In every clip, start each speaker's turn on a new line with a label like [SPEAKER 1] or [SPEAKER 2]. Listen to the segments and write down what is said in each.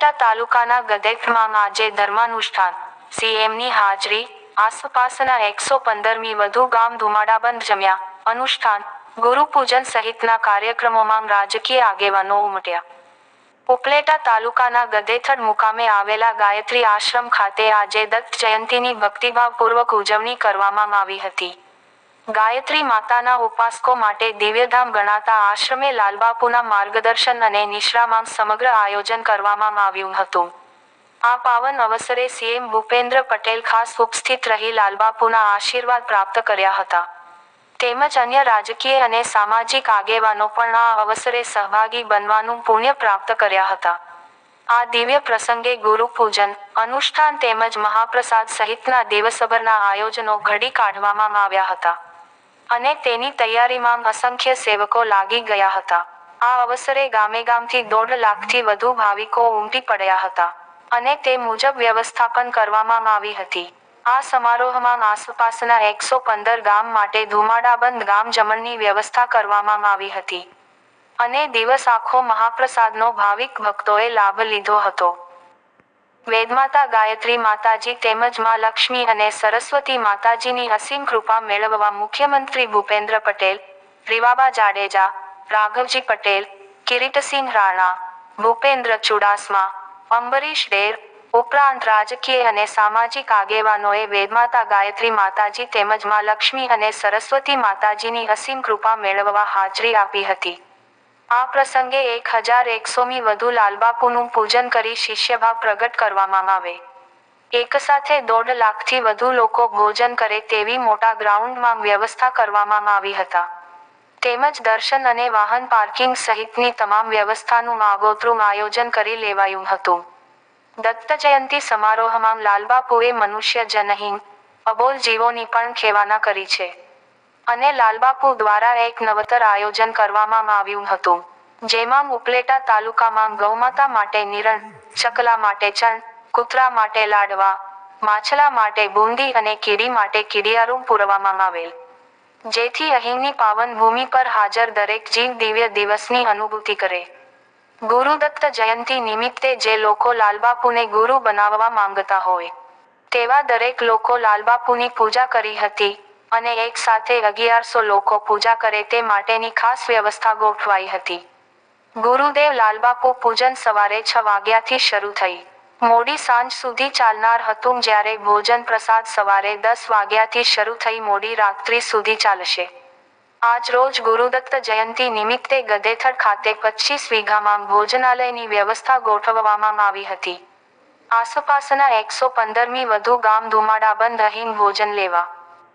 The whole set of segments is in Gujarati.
[SPEAKER 1] ઉપલેટા તાલુકાના ગદેઠમાં આજે ધર્માનુષ્ઠાન. સીએમની હાજરી, આસપાસના એકસો પંદરમી વધુ ગામ ધુમાડાબંધ જમ્યા. અનુષ્ઠાન ગુરુપૂજન સહિતના કાર્યક્રમોમાં રાજકીય આગેવાનો ઉમટ્યા. ઉપલેટા તાલુકાના ગદેથડ મુકામે આવેલા ગાયત્રી આશ્રમ ખાતે આજે દત્ત જયંતીની ભક્તિભાવપૂર્વક ઉજવણી કરવામાં આવી હતી. ગાયત્રી માતાના ઉપાસકો માટે દિવ્યધામ ગણાતા આશ્રમે લાલબાપુના માર્ગદર્શન અને નિશ્રામાં સમગ્ર આયોજન કરવામાં આવ્યું હતું. આ પાવન અવસરે સીએમ ભૂપેન્દ્ર પટેલ ખાસ ઉપસ્થિત રહી લાલબાપુના આશીર્વાદ પ્રાપ્ત કર્યા હતા. તેમજ અન્ય રાજકીય અને સામાજિક આગેવાનો પણ આ અવસરે સહભાગી બનવાનું પુણ્ય પ્રાપ્ત કર્યા હતા. આ દિવ્ય પ્રસંગે ગુરુ પૂજન, અનુષ્ઠાન તેમજ મહાપ્રસાદ સહિતના દિવસભરના આયોજનો ઘડી કાઢવામાં આવ્યા હતા. અને તેની તૈયારીમાં અસંખ્ય સેવકો લાગી ગયા હતા. આ અવસરે ગામે ગામથી દોઢ લાખથી વધુ ભાવિકો ઉમટી પડ્યા હતા અને તે મુજબ વ્યવસ્થાપન કરવામાં આવી હતી. આ સમારોહમાં આસપાસના એકસો પંદર ગામ માટે ધુમાડાબંધ ગામ જમણની વ્યવસ્થા કરવામાં આવી હતી અને દિવસ આખો મહાપ્રસાદનો ભાવિક ભક્તોએ લાભ લીધો હતો. વેદમાતા ગાયત્રી માતાજી તેમજમાં લક્ષ્મી અને સરસ્વતી માતાજીની અસીમ કૃપા મેળવવા મુખ્યમંત્રી ભૂપેન્દ્ર પટેલ રીવાબા જાડેજા, રાઘવજી પટેલ, કિરીટસિંહ રાણા, ભૂપેન્દ્ર ચુડાસમા, અંબરીશ ડેર, ઉપરાંત રાજકીય અને સામાજિક આગેવાનોએ વેદમાતા ગાયત્રી માતાજી તેમજમાં લક્ષ્મી અને સરસ્વતી માતાજીની અસીમ કૃપા મેળવવા હાજરી આપી હતી. આ પ્રસંગે એક હજાર એકસોમી વધુ લાલબાપુનું પૂજન કરી શિષ્યભાવ પ્રગટ કરવામાં આવે. એક સાથે દોઢ લાખથી વધુ લોકો ભોજન કરે તેવી મોટા ગ્રાઉન્ડમાં વ્યવસ્થા કરવામાં આવી હતા. તેમજ દર્શન અને વાહન પાર્કિંગ સહિતની તમામ વ્યવસ્થાનું આગોતરું આયોજન કરી લેવાયું હતું. દત્ત જયંતી સમારોહમાં લાલબાપુએ મનુષ્ય જનહીન, અબોલ જીવોની પણ ખેવાના કરી છે. અને લાલબાપુ દ્વારા એક નવતર આયોજન કરવામાં આવ્યું હતું, જેમાં ઉપલેટા તાલુકામાં ગૌમાતા માટે નિરણ, ચકલા માટે ચણ, કૂતરા માટે લાડવા, માછલા માટે બુંદી અને કીડી માટે કીડિયારું પૂરવામાં આવેલ. જેથી અહીંની પાવન ભૂમિ પર હાજર દરેક જીવ દિવ્ય દિવસની અનુભૂતિ કરે. ગુરુદત્ત જયંતી નિમિત્તે જે લોકો લાલબાપુને ગુરુ બનાવવા માંગતા હોય, તેવા દરેક લોકો લાલબાપુની પૂજા કરી હતી અને એક સાથે અગિયારસો લોકો પૂજા કરે તે માટેની ખાસ વ્યવસ્થા ગોઠવાઈ હતી. ગુરુદેવ લાલબાપુ પૂજન સવારે છ વાગ્યાથી શરૂ થઈ. મોડી સાંજ સુધી ચાલનાર હતું જ્યારે ભોજન પ્રસાદ સવારે દસ વાગ્યાથી શરૂ થઈ મોડી રાત્રિ સુધી ચાલશે. આજ રોજ ગુરુદત્ત જયંતી નિમિત્તે ગદેથર ખાતે પચીસ વીઘામાં ભોજનાલયની વ્યવસ્થા ગોઠવવામાં આવી હતી. આસપાસના એકસો પંદરમી વધુ ગામ ધુમાડાબંધ અહીં ભોજન લેવા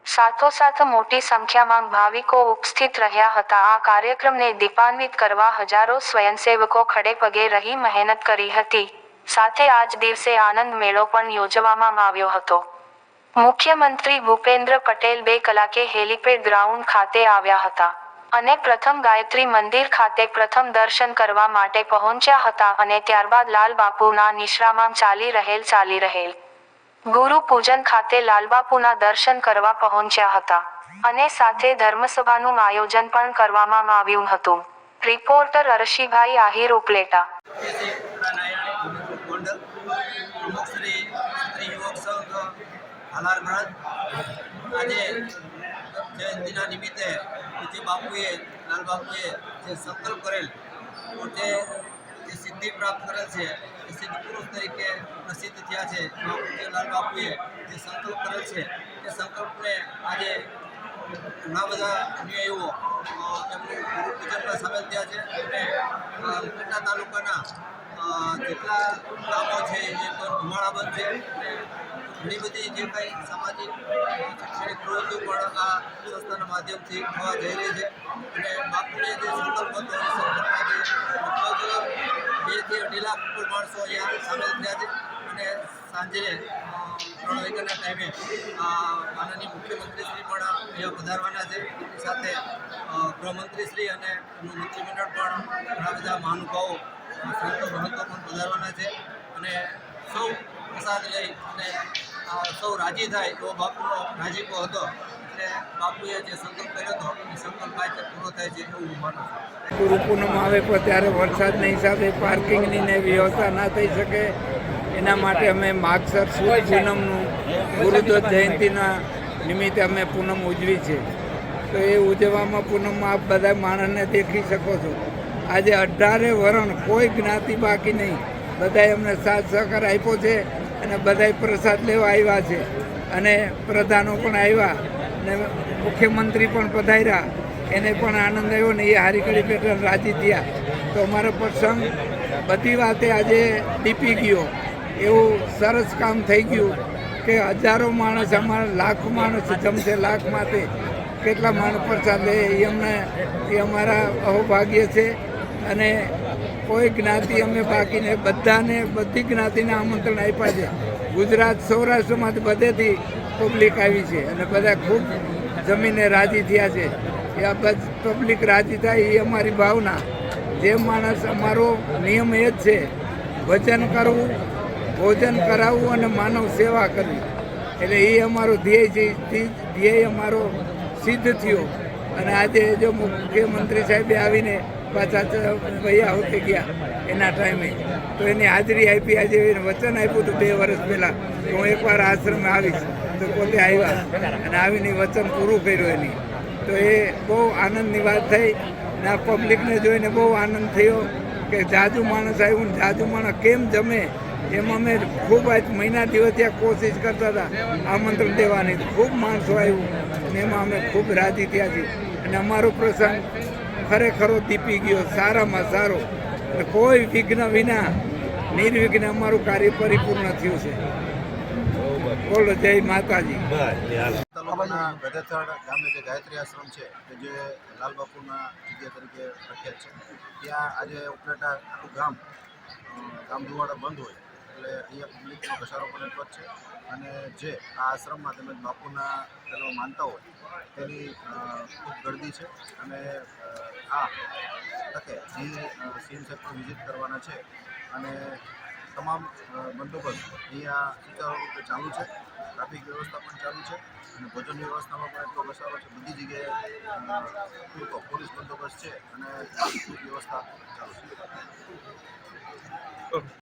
[SPEAKER 1] સાથોસાથ મોટી સંખ્યામાં ભાવિકો ઉપસ્થિત રહ્યા હતા. આ કાર્યક્રમને દીપાન્વિત કરવા હજારો સ્વયંસેવકો ખડે પગે રહી મહેનત કરી હતી. સાથે આજ દિવસે આનંદ મેળો પણ યોજવામાં આવ્યો હતો. મુખ્યમંત્રી ભૂપેન્દ્ર પટેલ બે કલાકે હેલીપેડ ગ્રાઉન્ડ ખાતે આવ્યા હતા અને પ્રથમ ગાયત્રી મંદિર ખાતે પ્રથમ દર્શન કરવા માટે પહોંચ્યા હતા અને ત્યારબાદ લાલ બાપુના નિશ્રામાં ચાલી રહેલ ચાલી રહેલ. ગુરુ પૂજન ખાતે લાલબાપુના દર્શન કરવા પહોંચ્યા હતા અને સાથે ધર્મસભાનું આયોજન પણ કરવામાં આવ્યું હતું. રિપોર્ટર અરશીભાઈ આહિર ઉપલેટા.
[SPEAKER 2] જયંતિના નિમિત્તે પૂજ્ય બાપુએ લાલ બાપુએ જે સંકલ્પ કરેલ, પોતે જે સિદ્ધિ પ્રાપ્ત કરેલ છે સિદ્ધ પુરુષ તરીકે પ્રસિદ્ધ થયા છે. લાલ બાપુએ જે સંકલ્પ કરેલ છે, એ સંકલ્પને આજે ઘણા બધા અનુયાયીઓ એમનું ગુરુપૂજનમાં સામેલ થયા છે અને ઉપલેટા તાલુકાના જેટલા ગામો છે, એ પણ ધુમાડાબંધ છે. અને ઘણી બધી જે કાંઈ સામાજિક શૈક્ષણિક પણ આ સંસ્થાના માધ્યમથી થવા જઈ રહી છે. અને બાપુને જે સંકલ્પ હતો, એ સંકલ્પમાં જે બેથી અઢી લાખ ઉપર માણસો અહીંયા સામેલ થયા છે. અને સાંજે ત્રણ વાગ્યાના ટાઈમે માનનીય મુખ્યમંત્રીશ્રી પણ અહીંયા પધારવાના છે. સાથે ગૃહમંત્રીશ્રી અને એમનું મંત્રીમંડળ પણ ઘણા બધા મહાનુભાવો સંતો મહંતો પણ પધારવાના છે. અને સૌ પ્રસાદ લઈ અને સૌ રાજી થાય એવો બાપુનો રાજીપો હતો. એટલે બાપુએ જે સંકલ્પ કર્યો હતો એ સંકલ્પ આજે પૂરો થાય છે એવું હું માનું છું.
[SPEAKER 3] ગુરુ પૂનમ આવે પણ ત્યારે વરસાદના હિસાબે પાર્કિંગની ને વ્યવસ્થા ના થઈ શકે એના માટે અમે માગસર સુદ પૂનમનું ગુરુદ્વ જયંતિના નિમિત્તે અમે પૂનમ ઉજવી છે. તો એ ઉજવવામાં પૂનમમાં આપ બધા માણસને દેખી શકો છો. આજે અઢારે વરણ કોઈ જ્ઞાતિ બાકી નહીં. બધાએ અમને સાથ સહકાર આપ્યો છે. અને બધા પ્રસાદ લેવા આવ્યા છે. અને પ્રધાનો પણ આવ્યા અને મુખ્યમંત્રી પણ પધાર્યા. એને પણ આનંદ આવ્યો ને એ હારીકડી પેટર્ન રાજી થયા. તો અમારો પ્રસંગ બધી વાતે આજે દીપી ગયો. એવું સરસ કામ થઈ ગયું કે હજારો માણસ અમારા લાખ માણસ જમશે લાખ માટે કેટલા માણસ પ્રસાદ લે એ અમને, એ અમારા અહોભાગ્ય છે. અને કોઈ જ્ઞાતિ અમે બાકીને બધાને, બધી જ્ઞાતિને આમંત્રણ આપ્યા છે. ગુજરાત સૌરાષ્ટ્રમાંથી બધેથી પબ્લિક આવી છે અને બધા ખૂબ જમીને રાજી થયા છે. એ આ પબ્લિક રાજી થાય એ અમારી ભાવના. જે માણસ અમારો નિયમ એ જ છે. ભજન કરવું, ભોજન કરાવવું અને માનવ સેવા કરવી. એટલે એ અમારો ધ્યેય છે. ધ્યેય અમારો સિદ્ધ થયો. અને આજે જો મુખ્યમંત્રી સાહેબે આવીને પાછા ભૈયા વૈયા ગયા એના ટાઈમે તો એની હાજરી આપી, આજે એને વચન આપ્યું હતું બે વર્ષ પહેલાં. તો હું એકવાર આશ્રમે આવીશ. તો પોતે આવ્યા અને આવીને વચન પૂરું કર્યું એની. તો એ બહુ આનંદની વાત થઈ અને આ પબ્લિકને જોઈને બહુ આનંદ થયો કે જાજુ માણસ આવ્યું ને જાજુ માણસ કેમ જમે? એમ અમે ખૂબ આજ મહિના દિવસ ત્યાં કોશિશ કરતા હતા આમંત્રણ દેવાની. ખૂબ માણસો આવ્યું અને એમાં અમે ખૂબ રાજી થયા છીએ. અને અમારો પ્રસંગ ખરેખરો દીપી ગયો, સારામાં સારો. અને કોઈ વિઘ્ન વિના, નિર્વિઘ્ન અમારું કાર્ય પરિપૂર્ણ થયું છે. બોલો, જય માતાજી.
[SPEAKER 4] તાલુકાના ગધેથડ ગામે જે ગાયત્રી આશ્રમ છે જે લાલબાપુના જગ્યા તરીકે પ્રખ્યાત છે, ત્યાં આજે ઉપલેટા ગામ ગામ બંધ હોય. એટલે અહીંયા પબ્લિકનો ઘસારો પણ એટલો જ છે. અને જે આ આશ્રમમાં તેમજ બાપુના પેલો માનતા હોય, તેની ખૂબ ગરદી છે. અને આ તકે જી સીન સાહેબ પણ વિઝિટ કરવાના છે અને તમામ બંદોબસ્ત અહીંયા સુચારુ રૂપે ચાલુ છે. ટ્રાફિક વ્યવસ્થા પણ ચાલુ છે અને ભોજન વ્યવસ્થામાં પણ એટલો ઘસારો છે. બધી જગ્યાએ પોલીસ બંદોબસ્ત છે અને વ્યવસ્થા ચાલુ છે.